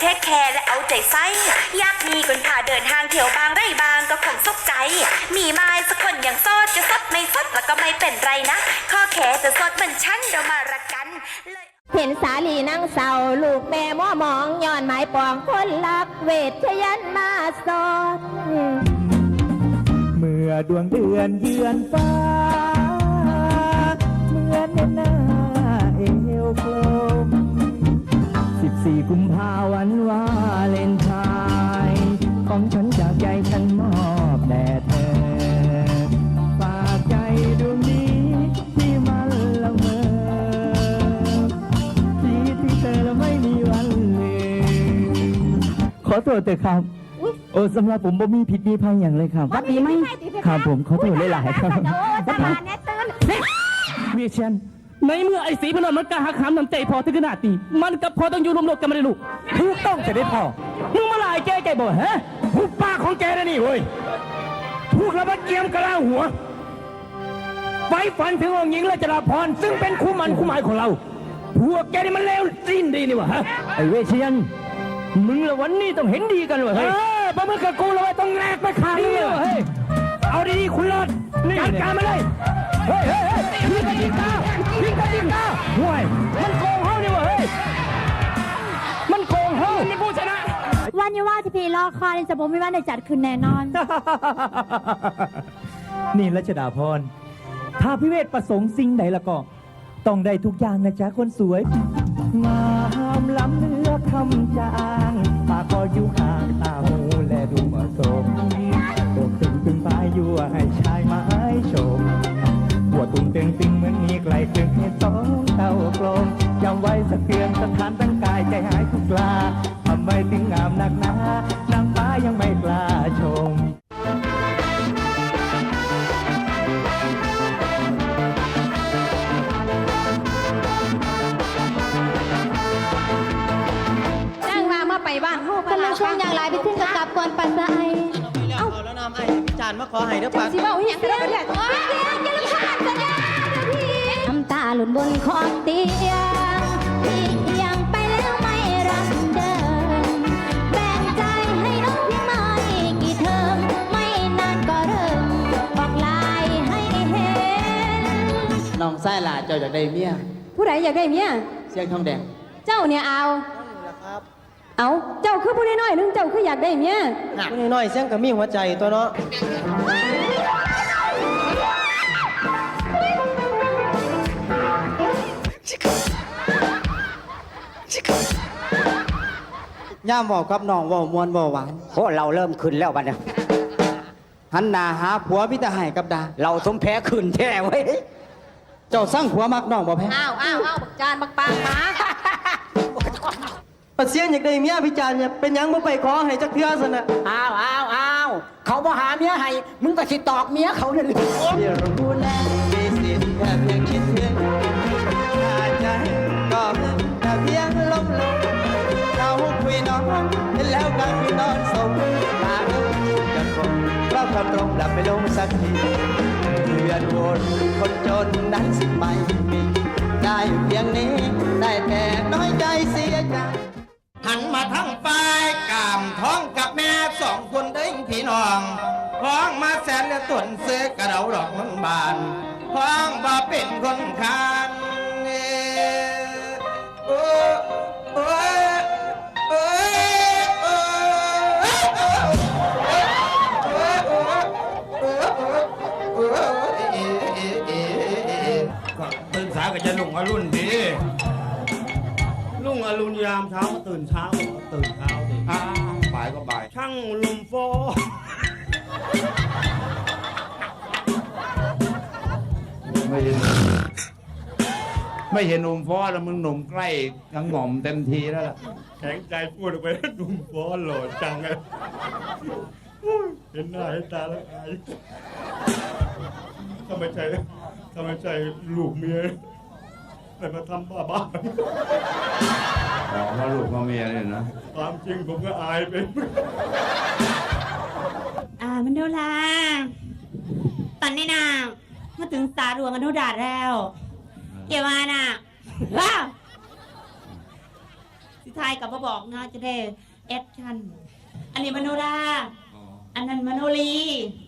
เฝ้าคอยเทคแคร์และเอาใจใส่อยากมีคนพาเดินทางเที่ยวบางไร่บางก็คงสุขใจ มีไม้สักคนอย่างโซดจะสดไม่สดแล้วก็ไม่เป็นไรนะ ข้อแขจะสดเหมือนฉันเรามารักกันเลยเห็นสาลีนั่งเศร้าลูกแม่ม่อมองย้อนหมายปองคนรักเวทชยันมาสอนเมื่อดวงเดือนเยือนฟ้า เมื่อเน้นหน้า 14กุมภาวันวาเลนไทน์ของฉันจากใจฉันมอบแด่เธอ ฝากใจดวงนี้ที่มันละเมอที่ที่เธอแล้วไม่มีวันลืมขอโทษเถอะครับ โอ้สำหรับผมบ่มีผิดมีภัยอย่างเลยครับวัดดีไหม ครับผมขอโทษหลายๆครับ โอ้สบายแน่ตื่น เวียเชียน ในเมื่อไอ้สีพนนท์มันกล้าหักหามน้ำใจพอถึงขนาดนี้มันกับพอต้องอยู่รวมโลกกันไม่ได้ลูกถูกต้องจะได้พอมึงมาลายแกแกบ่ฮะหุบปากของแกนะนี่เว้ยพวกเราบัดเกียมกระลาหัวไฟฝันถึงองค์หญิงราชดาพรซึ่งเป็นคู่มันคู่หมายของเรา พวกแกนี่มันเลวสิ้นดีนี่วะฮะไอเวเชียนมึงละวันนี้ต้องเห็นดีกันวะเฮ้ยเออประมึงกับกูเราต้องแลกไปขายเลยวะเฮ้ยเอาดีๆคุณเลิศจัดการมาเลย วันนี้ว่าที่พี่รอคอยจะผมไม่ว่าได้จัดขึ้นแน่นอน นี่รัชดาพร ถ้าพิเวทประสงค์สิ่งใดละก็ ต้องได้ทุกอย่างนะจ๊ะคนสวย งามล้ำเนื้อคำจางปากก็อยู่ข้างตาหูและดูเหมาะสมอกตึงตึงปลายยั่วให้ชายไม้ชมหัวตุ้งเต็งติงเหมือนมีไกลเคืองให้ต้องเต้ากลมจำไว้สักเตือนสถานตั้งกายใจหายทุกลา ไม่กล้าชม นั่งมาเมื่อไปบ้านเฮาเป็นช่วงอย่างไรพี่ทิ้งกับกลับก่อนปันไดเอาแล้วน้ำไอ้จานมาขอให้เด้อปากสิบอกอย่างเสียงเสียงจะรำคาญกันแล้วน้ำตาหล่นบนขอบเตียง ส้หลาเจ้าอยากได้เมียผู้ใดอยากได้เมียเสียงทองแดงเจ้าเนี่ยเอา ครับเอาเจ้าคือผู้น้อยๆนึงเจ้าคืออยากได้เมียคนน้อยๆเสียงกับมีหัวใจตัวเนาะย่ามบอกกับน้องเว่ามวนเว่หวานโอ้เราเริ่มขึ้นแล้วบัดเนี่ยหันหน้าหาผัวพิตาให้กับดา เราสมแพ้ขึ้นแท้เว้ย เจ้าสร้างผัวมักน้องบ่แพ้อ้าวอ้าวอ้าวบักจานบักปางหมาปัดเสียงอยากได้เมียพี่จานเนี่ยเป็นหยังบ่ไปขอให้จักเทื่อซะนะอ้าวอ้าวอ้าวเขาบ่หาเมียให้มึงก็สิตอกเมียเขาเนี่ยที่รู้แลมีสิทธิ์แค่เพียงคิดถึงอาจจะก็แต่เพียงลมลมเราคุยน้องเห็นแล้วก็คือนอนสม เราคำตรงหลับไปลงสักทีเดือนวนคนจนนั้นสิไม่มีได้เพียงนี้ ได้แต่น้อยใจเสียใจหันมาทั้งฝ่ายกามท้องกับแม่สองคนเด้งพี่น้องพ้องมาแสนและตุนซื้อกระเดาดอกมันบานพ้องบ่เป็นคนคานเออ อรุ่นดีลุงอรุณยามเช้าก็ตื่นเช้าก็ตื่นเช้าดิอ่าบ่ายก็บ่าย ช่างลมโฟไม่เห็น ไม่เห็นหนุ่มฟอแล้วมึงหนุ่มใกล้กังหม่อมเต็มทีแล้วล่ะ แข็งใจพูดออกไปแล้วหนุ่มโฟหล่อจังเลยอุ้ยเห็นหน้าเห็นตาแล้วอายทำไมใจทำไมใจลูกเมีย ไปมาทำบ้าบ้าอ๋อมาลูกมาเมียเนี่ยนะ ความจริงผมก็อายเป็นอ่ามันโดลาตอนนี้นะมาถึงสาหลวงกันโนดาแล้วเกี่ยวมาน่ะว้าวสิทายกับมาบอกนะจะได้แอดชันอันนี้มโนราอันนั้นมโนลีอันนี้มโนแรป